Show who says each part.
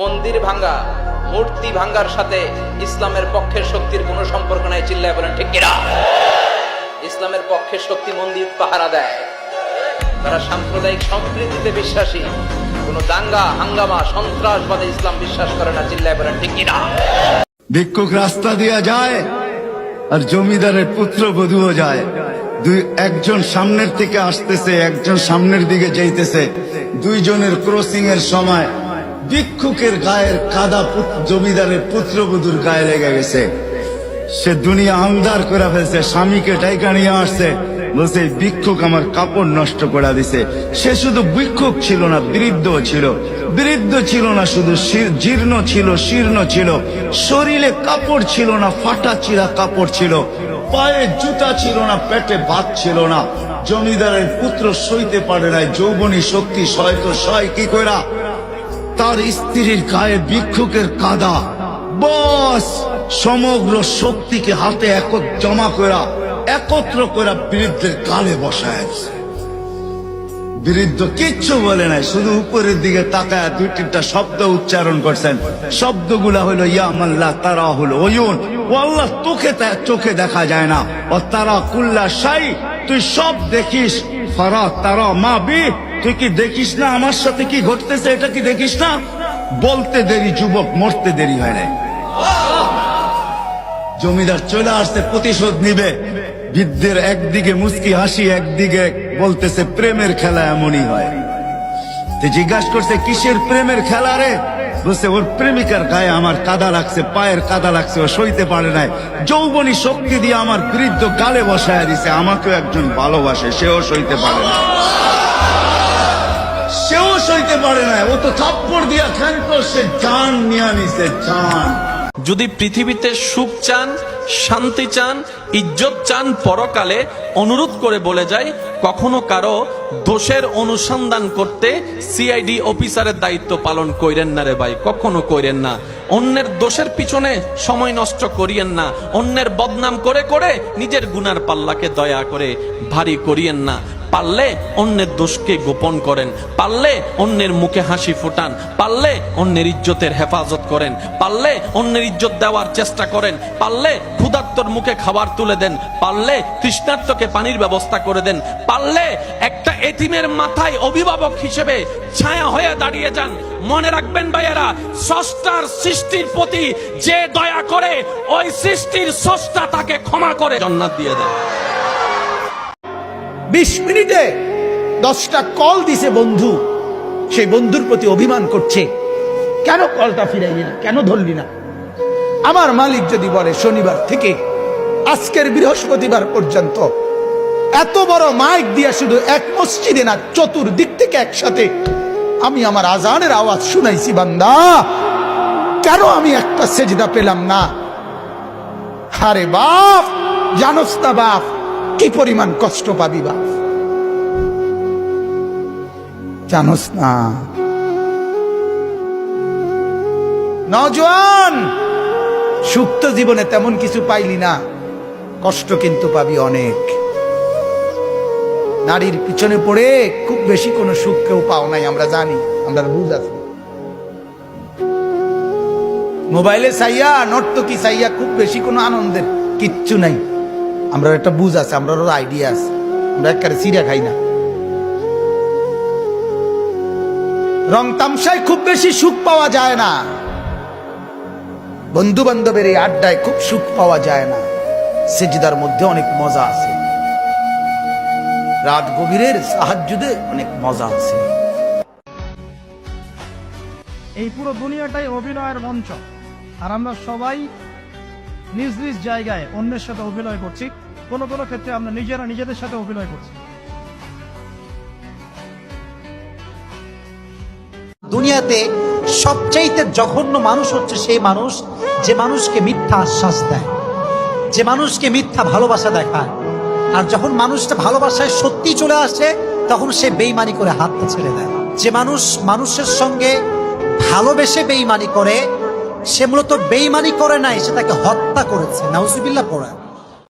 Speaker 1: মন্দির ভাঙ্গা, মূর্তি ভাঙ্গার সাথে ইসলামের পক্ষের শক্তির কোনো সম্পর্ক নাই, চিল্লায় বলেন, ঠিক কিনা? ইসলামের পক্ষের শক্তি মন্দির পাহারা দেয়। তারা সাম্প্রদায়িক সম্প্রীতিতে বিশ্বাসী। কোনো দাঙ্গা, হাঙ্গামা, সন্ত্রাসবাদে ইসলাম বিশ্বাস করে না, চিল্লায় বলেন, ঠিক কিনা?
Speaker 2: ভিক্ষুক রাস্তা দিয়া যায় আর জমিদারের পুত্র বধুও যায়। দুই, একজন সামনের থেকে আসতেছে, একজন সামনের দিকে যাইতেছে। দুইজনের ক্রসিং এর সময় ভিক্ষুকের গায়ের কাদা জমিদারের পুত্রবধূর গায়ে লেগে গেছে। সে দুনিয়া আন্দার করে ফেলছে, স্বামীকে ডাইকা নিয়ে আসছে। বলছে "এই ভিক্ষুক আমার কাপড় নষ্ট করে দিছে। সে শুধু ভিক্ষুক ছিল না, বৃদ্ধ ছিল। বৃদ্ধ ছিল না শুধু জীর্ণ ছিল, শীর্ণ ছিল। শরীরে কাপড় ছিল না, ফাটা চিরা কাপড় ছিল। পায়ে জুতা ছিল না, পেটে ভাত ছিল না। জমিদারের পুত্র সইতে পারে নাই, যৌবনী শক্তি সয় তো সয় কি কইরা? তার স্ত্রীর গায়ে ভিক্ষুকের কাদা। বস, সমগ্র শক্তিকে হাতে এক জমা করা একত্র করা বৃদ্ধের কালে বসায় বৃদ্ধ কিচ্ছু বলে নাই, শুধু উপরের দিকে তাকায় দুই তিনটা শব্দ উচ্চারণ করছেন। শব্দগুলা হলো ইয়া মাল্লা তারা হলো ওয়ুন ও আল্লাহ তোকে চোখে দেখা যায় না। ও তারা কুল্লা সাই তুই সব দেখিস। ফারা তারা মা বি, তুই কি দেখিস না? আমার সাথে কি ঘটতেছে? এটা কি দেখিস না? বলতে দেরি, যুবক মরতে দেরি হয় নাই। জমিদার চলে আসছে, প্রতিশোধ নিবে। বৃদ্ধের একদিকে মুস্কি হাসি, একদিকে বলতেছে, প্রেমের খেলা এমনই হয়। জিজ্ঞাসা করছে, কিসের প্রেমের খেলা রে? বলছে, ওর প্রেমিকার গায়ে আমার কাদা লাগছে, পায়ের কাদা লাগছে, ও সইতে পারে নাই। যৌবনী শক্তি দিয়ে আমার বৃদ্ধ গালে বসায় দিছে, আমাকেও একজন ভালোবাসে, সেও সইতে পারে না সেও সইতে পারে না ও তো থাপ্পড় দিয়া খান সে জান নিয়ে নিছে, জান।
Speaker 3: যদি পৃথিবীতে সুখ চান, শান্তি চান, ইজ্জত চান পরকালে, অনুরোধ করে বলে যায় কখনো কারও দোষের অনুসন্ধান করতে সিআইডি অফিসারের দায়িত্ব পালন কইরেন না রে ভাই, কখনো কইরেন না। অন্যের দোষের পিছনে সময় নষ্ট করিয়েন না, অন্যের বদনাম করে করে নিজের গুনার পাল্লাকে দয়া করে ভারী করিয়েন না। পারলে অন্যের দোষকে গোপন করেন, পারলে অন্যের মুখে হাসি ফোটান, পারলে অন্যের ইজ্জতের হেফাজত করেন, পারলে অন্যের ইজ্জত দেওয়ার চেষ্টা করেন, পারলে ক্ষুধার্তর মুখে খাবার তুলে দেন, পারলে তৃষ্ণার্তকে পানির ব্যবস্থা করে দেন, পারলে একটা এতিমের মাথায় অভিভাবক হিসেবে ছায়া হয়ে দাঁড়িয়ে যান। মনে রাখবেন ভাইয়েরা, স্রষ্টার সৃষ্টির প্রতি যে দয়া করে, ওই সৃষ্টির স্রষ্টা তাকে ক্ষমা করে জন্নাত দিয়ে দেয়
Speaker 4: বিশ মিনিটে দশটা কল দিছে বন্ধু। সেই বন্ধুর প্রতি অভিমান করছে। কেন কলটা ফিরাইলি না? কেন ধরলি না? আমার মালিক যদি বলে, শনিবার থেকে আজকের বৃহস্পতিবার পর্যন্ত এত বড় মাইক দিয়া শুধু এক মসজিদে না, চতুর্দিক থেকে একসাথে আমি আমার আজানের আওয়াজ শুনাইছি, বান্দা। কেন আমি একটা সেজদা পেলাম না? আরে বাপ, জানোস না বাপ। কি পরিমাণ কষ্ট পাবি বা জানোস না। নজওয়ান সুপ্ত জীবনে তেমন কিছু পাইলি না। কষ্ট কিন্তু পাবি অনেক। নারীর পিছনে পড়ে খুব বেশি কোনো সুখ কেউ পাও নাই, আমরা জানি, আমরা বুঝ আছি। মোবাইলে চাইয়া নর্তকি চাইয়া খুব বেশি কোনো আনন্দের কিচ্ছু নাই। আমরা একটা বুঝ আছে আমরা আইডিয়া আছে। আমরা একেবারে সিরিয়া খাই না। রং তামসায় খুব বেশি সুখ পাওয়া যায় না। বন্ধু বান্ধবের এই আড্ডায় খুব সুখ পাওয়া যায় না। সেজিদার মধ্যে অনেক মজা আছে। রাত গভীরের সাহায্যে অনেক মজা আছে।
Speaker 5: এই পুরো দুনিয়াটাই অভিনয়ের মঞ্চ। আর আমরা সবাই নিজ নিজ জায়গায় অন্যের সাথে অভিনয় করছি। কোনো কোনো ক্ষেত্রে আমরা নিজেরা নিজেদের সাথে অভিনয় করছি।
Speaker 6: দুনিয়াতে সবচাইতে জঘন্য মানুষ হচ্ছে সেই মানুষ যে মানুষকে মিথ্যা আশ্বাস দেয়, যে মানুষকে মিথ্যা ভালোবাসা দেখায়। আর যখন মানুষটা ভালোবাসায় সত্যি চলে আসে, তখন সে বেইমানি করে হাতটা ছেড়ে দেয়। যে মানুষ মানুষের সঙ্গে ভালোবেসে বেইমানি করে সে মূলত বেইমানি করে নাই সে তাকে হত্যা করেছে। নাউজুবিল্লা পড়া